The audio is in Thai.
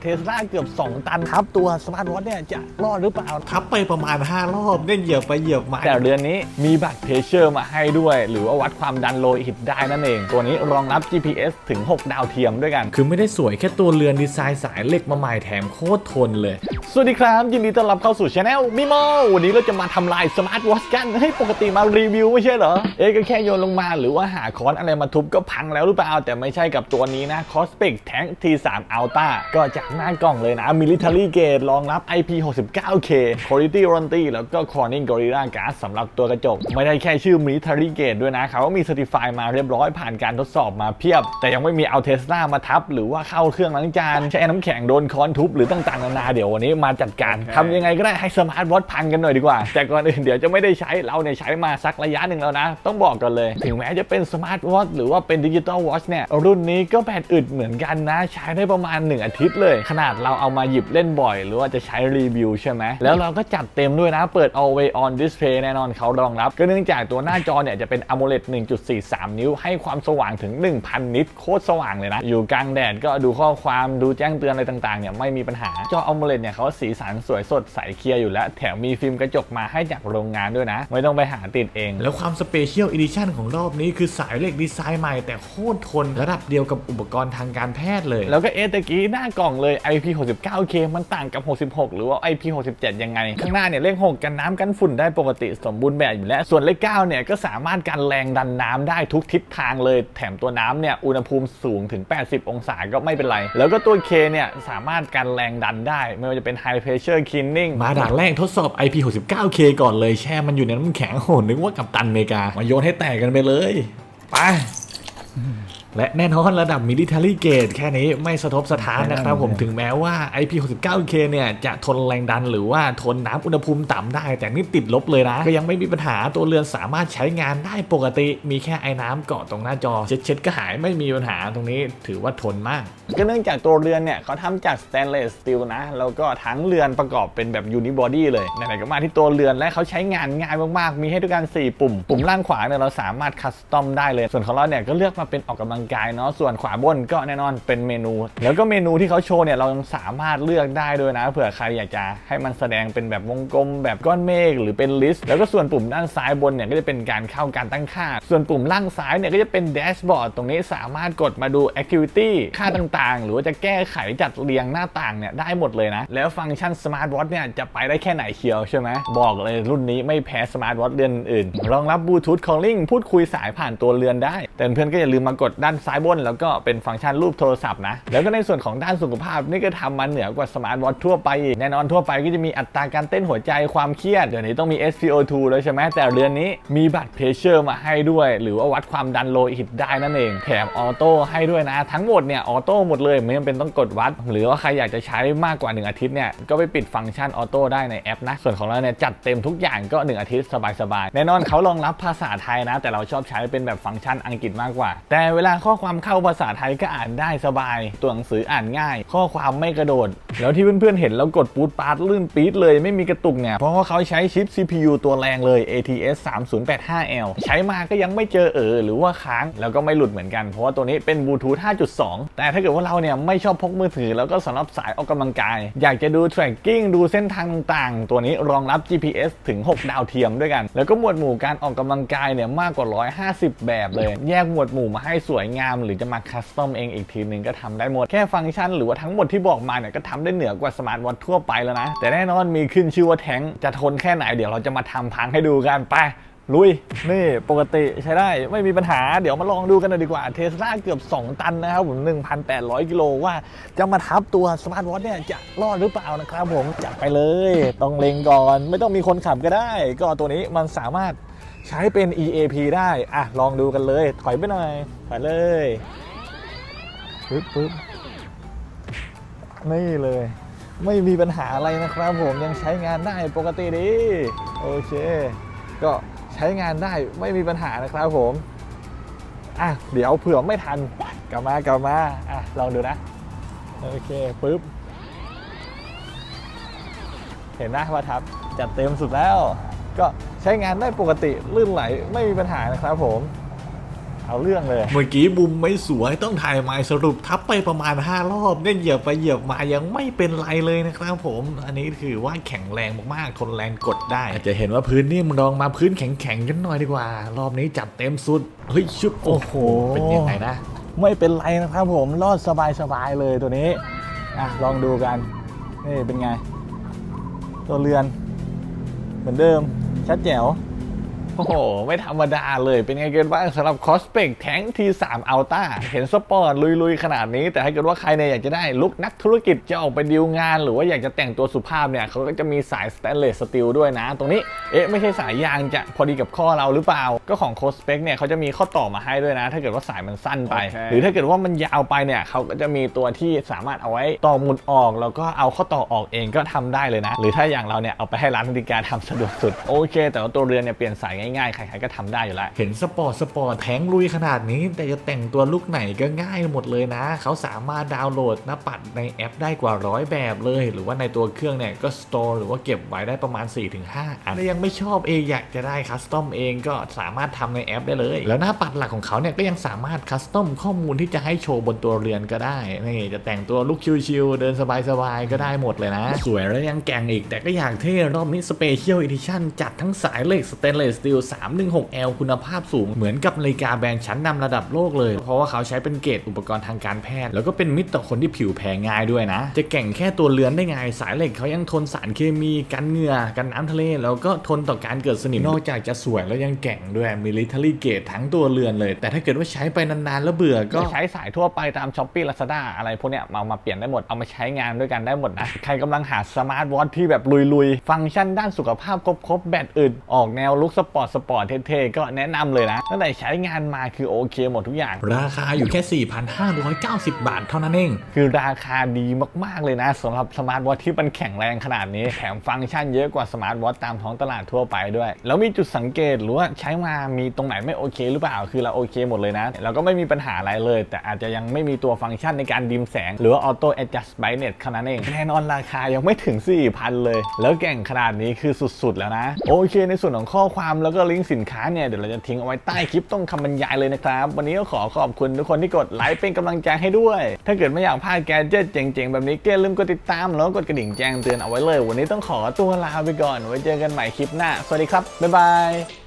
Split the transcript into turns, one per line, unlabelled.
เทสลาเกือบ 2 ตันทับ ตัวสมาร์ทวอทเนี่ยจะรอดหรือเปล่า
ทับไปประมาณ 5 รอบเนี่ยเหยียบไปเหยียบมา
แต่เรือนนี้มีบัตรเพเชอร์มาให้ด้วย หรือว่าวัดความดันโลหิตได้นั่นเอง ตัวนี้รองรับ GPS ถึง 6 ดาวเทียมด้วยกัน
คือไม่ได้สวยแค่ตัวเรือนดีไซน์สายเหล็กมาใหม่แถมโคตรทนเลย
สวัสดีครับ ยินดีต้อนรับเข้าสู่ช anel มิโมวันนี้เราจะมาทำลายสมาร์ทวอทกันเฮ้ยปกติมารีวิวไม่ใช่เหรอเอ๊ะก็แค่โยนลงมาหรือว่าหาค้อนอะไรมาทุบก็พังแล้วหรือเปล่าแต่ไม่ใช่กับตัวนี้นะ Cosmic Tank T3 Ultra ก็จากหน้ากล่องเลยนะ Military Grade รองรับ IP69K Quality Warranty แล้วก็ Corning Gorilla Glass สำหรับตัวกระจก ไม่ได้แค่ชื่อ Military Grade ด้วยนะเขาก็มี Certify มาเรียบร้อยผ่านการทดสอบมาเพียบ แต่ยังไม่มีเอาเทสลามาทับ หรือว่าเข้าเครื่องล้างจาน ใช้น้ำแข็งโดนค้อนทุบ หรือต่างๆนานาเดี๋ยววันนี้มาจัดการทำยังไงก็ได้ให้สมาร์ทวอทพังกันหน่อยดีกว่า แต่ก่อนอื่นเดี๋ยวจะไม่ได้ใช้เราเนี่ยใช้มาสักระยะหนึ่งแล้วนะ ต้องบอกกันเลย ถึงแม้จะเป็นสมาร์ทวอทหรือว่าเป็นดิจิตอลวอชเนี่ยรุ่นนี้ก็แบตอึดเหมือนกันนะ ใช้ได้ประมาณ 1 อาทิตย์เลยขนาดเราเอามาหยิบเล่นบ่อย หรือว่าจะใช้รีวิวใช่ไหมแล้วเราก็จัดเต็มด้วยนะเปิด always on display แน่นอนเขารองรับ ก็เนื่องจากตัวหน้าจอเนี่ยจะเป็น AMOLED 1.43 นิ้ว ให้ความสว่างถึง 1,000 นิตโคตรสว่างเลยนะ อยู่กลางแดดก็ดูข้อความดูแจ้งเตือนอะไรต่างๆเนี่ยไม่มีปัญหาจอ AMOLED เนี่ยเขาสีสันสวยสดใสเคลียร์อยู่แล้ว แถมมีฟิล์มกระจกมาให้จากโรงงานด้วยนะ ไม่ต้องไปหาติดเอง
แล้วความสเปเชียลอีดิชันของรอบนี้คือสายเหล็กดีไซน์ใหม่แต่โคตรทนระดับเดียวกับอุปกรณ์ทางการแพทย์เลย
แล้วก็เอะตะกี้หน้ากล่องเลย IP69K มันต่างกับ 66 หรือว่า IP67 ยังไง ข้างหน้าเนี่ยเลข6กันน้ำกันฝุ่นได้ปกติสมบูรณ์แบบอยู่แล้ว ส่วนเลข9เนี่ยก็สามารถกันแรงดันน้ำได้ทุกทิศทางเลย แถมตัวน้ำเนี่ยอุณหภูมิสูงถึง 80 องศาก็ไม่เป็นไร แล้วก็ตัว K เนี่ยสามารถกันแรงดันได้ ไม่ว่าจะเป็น High Pressure Cleaning
มาด่านแรกทดสอบ IP69K ก่อนเลยแช่มันอยู่ในน้ำแข็งโหนึกว่ากับตันอเมริกามาโยนให้แตกกันไปเลย ไป และแน่นอนระดับ Military Grade แค่นี้ไม่สะทบสะท้านนะครับผมถึงแม้ว่า IP69K เนี่ยจะทนแรงดันหรือว่าทนน้ำอุณหภูมิต่ำได้ แต่นี่ติดลบเลยนะ ก็ยังไม่มีปัญหาตัวเรือนสามารถใช้งานได้ปกติ มีแค่ไอ้น้ำเกาะตรงหน้าจอ เช็ดๆก็หายไม่มีปัญหาตรงนี้ถือว่าทนมาก
ก็เนื่องจากตัวเรือนเนี่ยเขาทำจากสแตนเลสสตีลนะ แล้วก็ทั้งเรือนประกอบเป็นแบบยูนิบอดี้เลยไหนๆก็มาที่ตัวเรือนและเขาใช้งานง่ายมากๆ มีให้ด้วยกัน4ปุ่ม ปุ่มล่างขวาเนี่ยเราสามารถคัสตอมได้เลย ส่วนของเราเนี่ยก็เลือกมาเป็นออกกำลังกายเนาะส่วนขวาบนก็แน่นอนเป็นเมนู แล้วก็เมนูที่เขาโชว์เนี่ยเราสามารถเลือกได้ด้วยนะ เผื่อใครอยากจะให้มันแสดงเป็นแบบวงกลม แบบก้อนเมฆหรือเป็นลิสต์แล้วก็ส่วนปุ่มด้านซ้ายบนเนี่ยก็จะเป็นการเข้าการตั้งค่า ส่วนปุ่มล่างซ้ายเนี่ยก็จะเป็นแดชบอร์ดตรงนี้สามารถกดมาดู Activity ค่าต่างๆ หรือว่าจะแก้ไขจัดเรียงหน้าต่างเนี่ยได้หมดเลยนะ แล้วฟังก์ชัน Smart Watch เนี่ยจะไปได้แค่ไหนเชียวใช่ไหมบอกเลยรุ่นนี้ไม่แพ้ Smart Watch เรือนอื่นรองรับ Bluetooth Calling พูดคุยสายผ่านตัวเรือนได้ แต่เพื่อนก็อย่าลืมมากดด้านซ้ายบน แล้วก็เป็นฟังก์ชันรูปโทรศัพท์นะ แล้วก็ในส่วนของด้านสุขภาพนี่ก็ทำมาเหนือกว่า Smart Watch ทั่วไปแน่นอนทั่วไปก็จะมีอัตราการเต้นหัวใจความเครียด เดี๋ยวนี้ต้องมี SpO2 แล้วใช่ไหมแต่เรือนนี้มีบัตรเพเชอร์มาให้ด้วย หรือว่าวัดความดันโลหิตได้นั่นเอง แถมออโต้ให้ด้วยนะ ทั้งหมดเนี่ยออโต้หมดเลยไม่จำเป็นต้องกดวัด หรือว่าใครอยากจะใช้มากกว่า 1 อาทิตย์เนี่ยก็ไปปิดฟังก์ชันออโต้ได้ในแอปนะส่วนของเราเนี่ยจัดเต็มทุกอย่างก็ 1 อาทิตย์สบายๆแน่นอนเขารองรับภาษาไทยนะ แต่เราชอบใช้เป็นแบบฟังก์ชันอังกฤษมากกว่า แต่เวลาข้อความเข้าภาษาไทยก็อ่านได้สบาย ตัวหนังสืออ่านง่าย ข้อความไม่กระโดดแล้วที่เพื่อนๆเห็นแล้วกดปูดปาดลื่นปี๊ดเลยไม่มีกระตุกเนี่ย เพราะว่าเขาใช้ชิป CPU ตัวแรงเลย ATS 3085L ใช้มาก็ยังไม่เจอเออหรือว่าค้างแล้วก็ไม่หลุดเหมือนกัน เพราะว่าตัวนี้เป็นบลูทูธ 5.2 แต่ถ้าเกิดว่าเราเนี่ยไม่ชอบพกมือถือ แล้วก็สำหรับสายออกกำลังกาย อยากจะดู tracking ดูเส้นทางต่างๆ ตัวนี้รองรับ GPS ถึง 6 ดาวเทียมด้วยกัน แล้วก็หมวดหมู่การออกกำลังกายเนี่ยมากกว่า 150 แบบเลย แยกหมวดหมู่มาให้สวยงาม หรือจะมาคัสตอมเองอีกทีนึงก็ทำได้หมดแค่ฟังก์ชัน หรือว่าทั้งหมดที่บอกมาเนี่ยก็ทำได้เหนือกว่าสมาร์ทวอททั่วไปแล้วนะ แต่แน่นอนมีขึ้นชื่อว่าแทงจะทนแค่ไหนเดี๋ยวเราจะมาทำพังให้ดูกันไปลุย นี่ปกติใช้ได้ไม่มีปัญหา เดี๋ยวมาลองดูกันหน่อยดีกว่าเทสลาเกือบ 2 ตันนะครับผม 1,800 กิโลว่าจะมาทับตัวสมาร์ทวอทเนี่ยจะรอดหรือเปล่านะครับผม จัดไปเลย ต้องเล็งก่อน ไม่ต้องมีคนขับก็ได้ ก็ตัวนี้มันสามารถใช้เป็น EAP ได้ อะ ลองดูกันเลย ถอยไปหน่อยถอยเลยปึ๊บปึ๊บ นี่เลย ไม่มีปัญหาอะไรนะครับผมยังใช้งานได้ปกติดีโอเค ก็ใช้งานได้ไม่มีปัญหานะครับผมอะเดี๋ยวเผื่อไม่ทันกลับมากลับมาอะลองดูนะโอเคปุ๊บเห็นนะว่าทับจัดเต็มสุดแล้ว ก็ใช้งานได้ปกติลื่นไหลไม่มีปัญหานะครับผม เอาเรื่องเลย
เมื่อกี้บุมไม่สวยต้องถ่ายไม้สรุปทับไปประมาณ 5 รอบเนี่ยเหยียบไปเหยียบมายังไม่เป็นไรเลยนะครับผม อันนี้คือว่าแข็งแรงมากๆทนแรงกดได้ อาจจะเห็นว่าพื้นนี่มึงลองมาพื้นแข็งๆกันหน่อยดีกว่า รอบนี้จัดเต็มสุดเฮ้ยชุบโอ้โหเป็นยังไงนะ
ไม่เป็นไรนะครับผมรอดสบายๆเลยตัวนี้อะลองดูกันนี่เป็นไง ตัวเรือน เหมือนเดิมชัดแจ๋ว โอ้โห ไม่ธรรมดาเลยเป็นไงกันบ้างสำหรับคอสเปกแทงที3อัลต้าเห็นสปอร์ตลุยๆ ขนาดนี้ แต่ถ้าเกิดว่าใครเนี่ยอยากจะได้ลุคนักธุรกิจจะออกไปดีลงาน หรือว่าอยากจะแต่งตัวสุภาพเนี่ยเขาก็จะมีสายสแตนเลสสตีลด้วยนะ ตรงนี้ เอ๊ะ ไม่ใช่สายยางจะพอดีกับข้อเราหรือเปล่า ก็ของโคสเปกเนี่ยเขาจะมีข้อต่อมาให้ด้วยนะ ถ้าเกิดว่าสายมันสั้นไป
โอเค
หรือถ้าเกิดว่ามันยาวไปเนี่ยเขาก็จะมีตัวที่สามารถเอาไว้ต่อหมุดออก แล้วก็เอาข้อต่อออกเองก็ทำได้เลยนะ หรือถ้าอย่างเราเนี่ยเอาไปให้ร้านนาฬิกาทำสะดวกสุดโอเค แต่ว่าตัวเรือนเนี่ยเปลี่ยนสายง่ายๆ ใครๆก็ทำได้อยู่แล้ว
เห็นสปอร์ตสปอร์ตแทงลุยขนาดนี้ แต่จะแต่งตัวลุกไหนก็ง่ายหมดเลยนะ เขาสามารถดาวน์โหลดหน้าปัดในแอปได้กว่าร้อยแบบเลย หรือว่าในตัวเครื่องเนี่ยก็สโตร์หรือว่าเก็บไว้ได้ประมาณ 4-5 อันถ้ายังไม่ชอบเองอยากจะได้คัสตอมเองก็สามารถทำในแอปได้เลย แล้วหน้าปัดหลักของเขาเนี่ยก็ยังสามารถคัสตอมข้อมูลที่จะให้โชว์บนตัวเรือนก็ได้นี่จะแต่งตัวลุกชิวๆเดินสบายๆก็ได้หมดเลยนะ สวยแล้วยังแก่งอีกแต่ก็อยากเท่รอบนี้สเปเชียลอีดิชั่นจัดทั้งสายเหล็กสเตนเลสสตีล 316L คุณภาพสูง เหมือนกับนาฬิกาแบรนด์ชั้นนำระดับโลกเลย เพราะว่าเขาใช้เป็นเกรดอุปกรณ์ทางการแพทย์ แล้วก็เป็นมิตรต่อคนที่ผิวแพ้ง่ายด้วยนะ จะแก่งแค่ตัวเรือนได้ไง สายเหล็กเขายังทนสารเคมีกันเหงื่อกันน้ำทะเล แล้วก็ทนต่อการเกิดสนิมนอกจากจะสวยแล้วยังแก่งด้วยมิลิเทอรี่เกรดทั้งตัวเรือนเลย แต่ถ้าเกิดว่าใช้ไปนานๆแล้วเบื่อก็
ใช้สายทั่วไปตามช้อปปี้ลาซาด้าอะไรพวกเนี้ยมามาเปลี่ยนได้หมดเอามาใช้งานด้วยกันได้หมดนะใครกำลังหาสมาร์ทวอทที่แบบลุยๆ ฟังก์ชันด้านสุขภาพครบๆแบตอึดออกแนวลุคสปอร์ตสปอร์ตเท่ๆก็แนะนำเลยนะตั้งแต่ใช้งานมาคือโอเคหมดทุกอย่าง
ราคาอยู่แค่ 4,590 บาทเท่านั้นเอง
คือราคาดีมากๆเลยนะสำหรับสมาร์ทวอทที่มันแข็งแรงขนาดนี้แถมฟังก์ชันเยอะกว่าสมาร์ทวอทตามท้องตลาดทั่วไปด้วย แล้วมีจุดสังเกตหรือว่าใช้มามีตรงไหนไม่โอเคหรือเปล่าคือเราโอเคหมดเลยนะเราก็ไม่มีปัญหาอะไรเลย แต่อาจจะยังไม่มีตัวฟังก์ชันในการดิมแสง หรือว่า Auto Adjust Brightness ขนาดนั้นเองแน่นอนราคายังไม่ถึง4,000เลย แล้วแก่งขนาดนี้คือสุดๆแล้วนะ โอเคในส่วนของข้อความแล้วแล้วก็ลิงก์สินค้าเนี่ยเดี๋ยวเราจะทิ้งเอาไว้ใต้คลิปต้องคำบรรยายเลยนะครับ วันนี้ก็ขอขอบคุณทุกคนที่กดไลค์เป็นกำลังใจให้ด้วย ถ้าเกิดไม่อยากพลาดแกดเจ็ตเจ๋งๆ แบบนี้ก็อย่าลืมกดติดตามแล้วกดกระดิ่งแจ้งเตือนเอาไว้เลย วันนี้ต้องขอตัวลาไปก่อนไว้เจอกันใหม่คลิปหน้า สวัสดีครับบ๊ายบาย